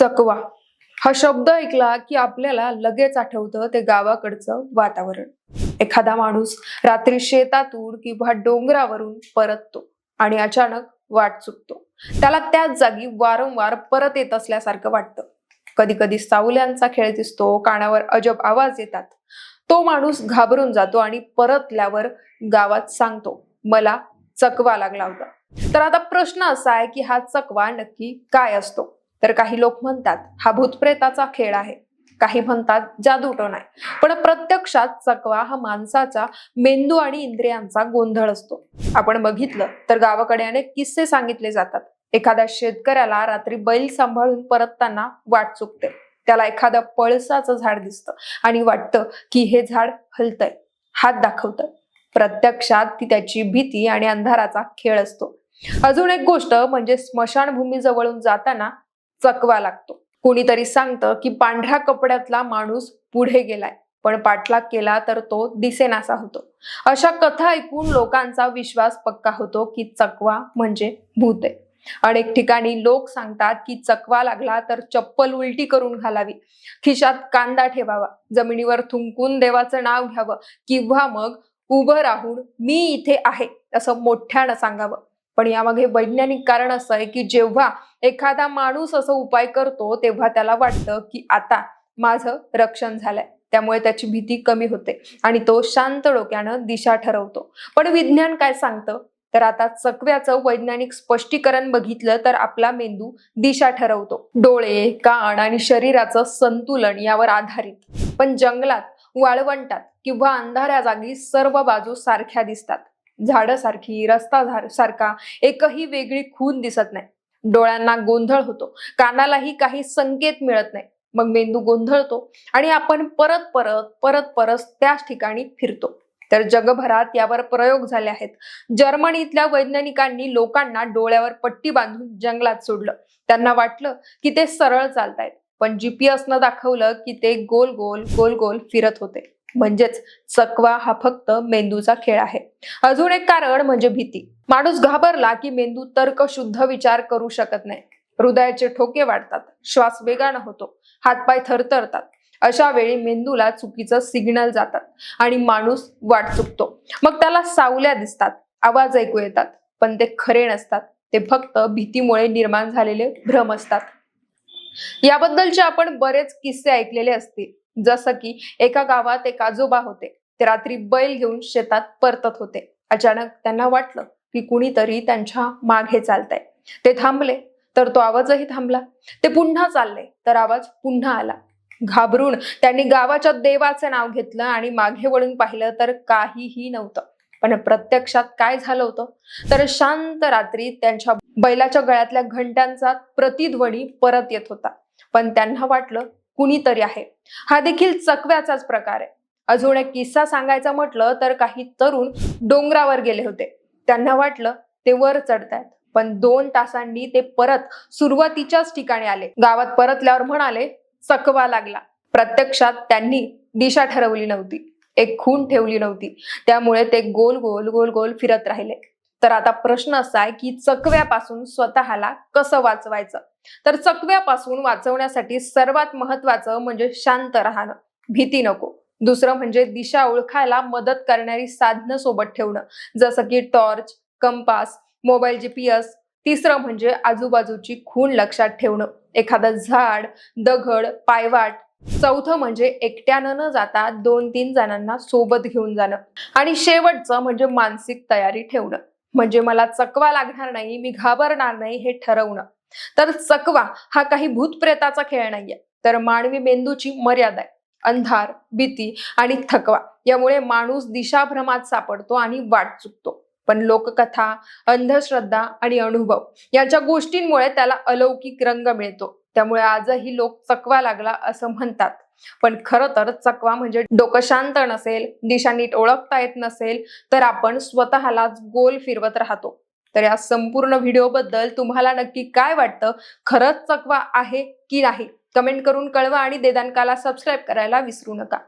चकवा. हा शब्द ऐकला की आपल्याला लगेच आठवतं ते गावाकडचं वातावरण. एखादा माणूस रात्री शेतातून किंवा डोंगरावरून परततो आणि अचानक वाट चुकतो. त्याला त्याच जागी वारंवार परत येत असल्यासारखं वाटतं. कधी कधी सावल्यांचा खेळ दिसतो कानावर अजब आवाज येतात. तो माणूस घाबरून जातो आणि परतल्यावर गावात सांगतो मला चकवा लागला होता. तर आता प्रश्न असा आहे की हा चकवा नक्की काय असतो? तर काही लोक म्हणतात हा भूतप्रेताचा खेळ आहे. काही म्हणतात जादूटोण आहे पण प्रत्यक्षात चकवा हा माणसाचा मेंदू आणि इंद्रियांचा गोंधळ असतो. आपण बघितलं तर गावाकडे अनेक किस्से सांगितले जातात. एखाद्या शेतकऱ्याला रात्री बैल सांभाळून परतताना वाट चुकते. त्याला एखादं पळसाचं झाड दिसतं आणि वाटतं की हे झाड हलतंय. हात दाखवतं. प्रत्यक्षात ती त्याची भीती आणि अंधाराचा खेळ असतो. अजून एक गोष्ट म्हणजे स्मशानभूमी जवळून जाताना चकवा लागतो. कोणीतरी सांगतं की पांढऱ्या कपड्यातला माणूस पुढे गेलाय पण पाठलाग केला तर तो दिसेनासा होतो. अशा कथा ऐकून लोकांचा विश्वास पक्का होतो की चकवा म्हणजे भूत आहे. अनेक ठिकाणी लोक सांगतात की चकवा लागला तर चप्पल उलटी करून घालावी. खिशात कांदा ठेवावा जमिनीवर थुंकून देवाचं नाव घ्यावं किंवा मग उभं राहून मी इथे आहे असं मोठ्यानं सांगावं. पण यामागे वैज्ञानिक कारण असं आहे की जेव्हा एखादा माणूस असं उपाय करतो तेव्हा त्याला वाटतं की आता माझं रक्षण झालंय. त्यामुळे त्याची भीती कमी होते आणि तो शांत डोक्यानं दिशा ठरवतो. पण विज्ञान काय सांगतं? तर आता चकव्याचं वैज्ञानिक स्पष्टीकरण बघितलं तर आपला मेंदू दिशा ठरवतो. डोळे कान आणि शरीराचं संतुलन यावर आधारित. पण जंगलात वाळवंटात किंवा अंधाऱ्या जागी सर्व बाजू सारख्या दिसतात. झाडं सारखी रस्ता सारखा एकही वेगळी खून दिसत नाही. डोळ्यांना गोंधळ होतो. कानालाही काही संकेत मिळत नाही. मग मेंदू गोंधळतो आणि आपण परत परत परत परत त्याच ठिकाणी फिरतो. तर जगभरात यावर प्रयोग झाले आहेत. जर्मनीतल्या वैज्ञानिकांनी लोकांना डोळ्यावर पट्टी बांधून जंगलात सोडलं. त्यांना वाटलं की ते सरळ चालतायत. पण जीपीएस न दाखवलं की ते गोल गोल गोल गोल फिरत होते. म्हणजेच चकवा हा फक्त मेंदूचा खेळ आहे. अजून एक कारण म्हणजे भीती. माणूस घाबरला की मेंदू तर्क शुद्ध विचार करू शकत नाही. हृदयाचे ठोके वाढतात श्वास वेगानं होतो हातपाय थरथरतात. अशा वेळी मेंदूला चुकीचं सिग्नल जातात आणि माणूस वाट चुकतो. मग त्याला सावल्या दिसतात आवाज ऐकू येतात पण ते खरे नसतात. ते फक्त भीतीमुळे निर्माण झालेले भ्रम असतात. याबद्दलचे आपण बरेच किस्से ऐकलेले असतील. जसं की एका गावात एक आजोबा होते. ते रात्री बैल घेऊन शेतात परतत होते. अचानक त्यांना वाटलं की कुणीतरी त्यांच्या मागे चालतंय. ते थांबले तर तो आवाजही थांबला. ते पुन्हा चालले तर आवाज पुन्हा आला. घाबरून त्यांनी गावाच्या देवाचं नाव घेतलं आणि मागे वळून पाहिलं तर काहीही नव्हतं. पण प्रत्यक्षात काय झालं होतं? तर शांत रात्री त्यांच्या बैलाच्या गळ्यातल्या घंट्यांचा प्रतिध्वनी परत येत होता. पण त्यांना वाटलं कुणीतरी आहे. हा देखील चकव्याचाच प्रकार आहे. अजून एक किस्सा सांगायचा म्हटलं तर काही तरुण डोंगरावर गेले होते. त्यांना वाटलं ते वर चढतायत. पण दोन तासांनी ते परत सुरुवातीच्याच ठिकाणी आले. गावात परतल्यावर म्हणाले चकवा लागला. प्रत्यक्षात त्यांनी दिशा ठरवली नव्हती. एक खून ठेवली नव्हती. त्यामुळे ते गोल गोल गोल गोल फिरत राहिले. तर आता प्रश्न असा आहे की चकव्यापासून स्वतःला कसं वाचवायचं? तर चकव्यापासून वाचवण्यासाठी सर्वात महत्वाचं म्हणजे शांत राहणं भीती नको. दुसरं म्हणजे दिशा ओळखायला मदत करणारी साधनं सोबत ठेवणं जसं की टॉर्च कंपास मोबाईल जीपीएस तिसरं म्हणजे आजूबाजूची खूण लक्षात ठेवणं एखादं झाड दगड पायवाट. चौथं म्हणजे एकट्यानं न जाता दोन तीन जणांना सोबत घेऊन जाणं आणि शेवटचं म्हणजे मानसिक तयारी ठेवणं. म्हणजे मला चकवा लागणार नाही मी घाबरणार नाही हे ठरवणं. तर चकवा हा काही भूतप्रेताचा खेळ नाहीये. तर मानवी मेंदूची मर्यादा आहे. अंधार भीती आणि थकवा यामुळे माणूस दिशाभ्रमात सापडतो आणि वाट चुकतो. पण लोककथा अंधश्रद्धा आणि अनुभव यांच्या गोष्टींमुळे त्याला अलौकिक रंग मिळतो. त्यामुळे आजही लोक चकवा लागला असं म्हणतात. पण खरं तर चकवा म्हणजे डोकं शांत नसेल दिशा नीट ओळखता येत नसेल तर आपण स्वतःलाच गोल फिरवत राहतो. तर या संपूर्ण व्हिडिओ बद्दल तुम्हाला नक्की काय वाटतं? खरंच चकवा आहे की नाही? कमेंट करून कळवा आणि देदानकाला सबस्क्राईब करायला विसरू नका.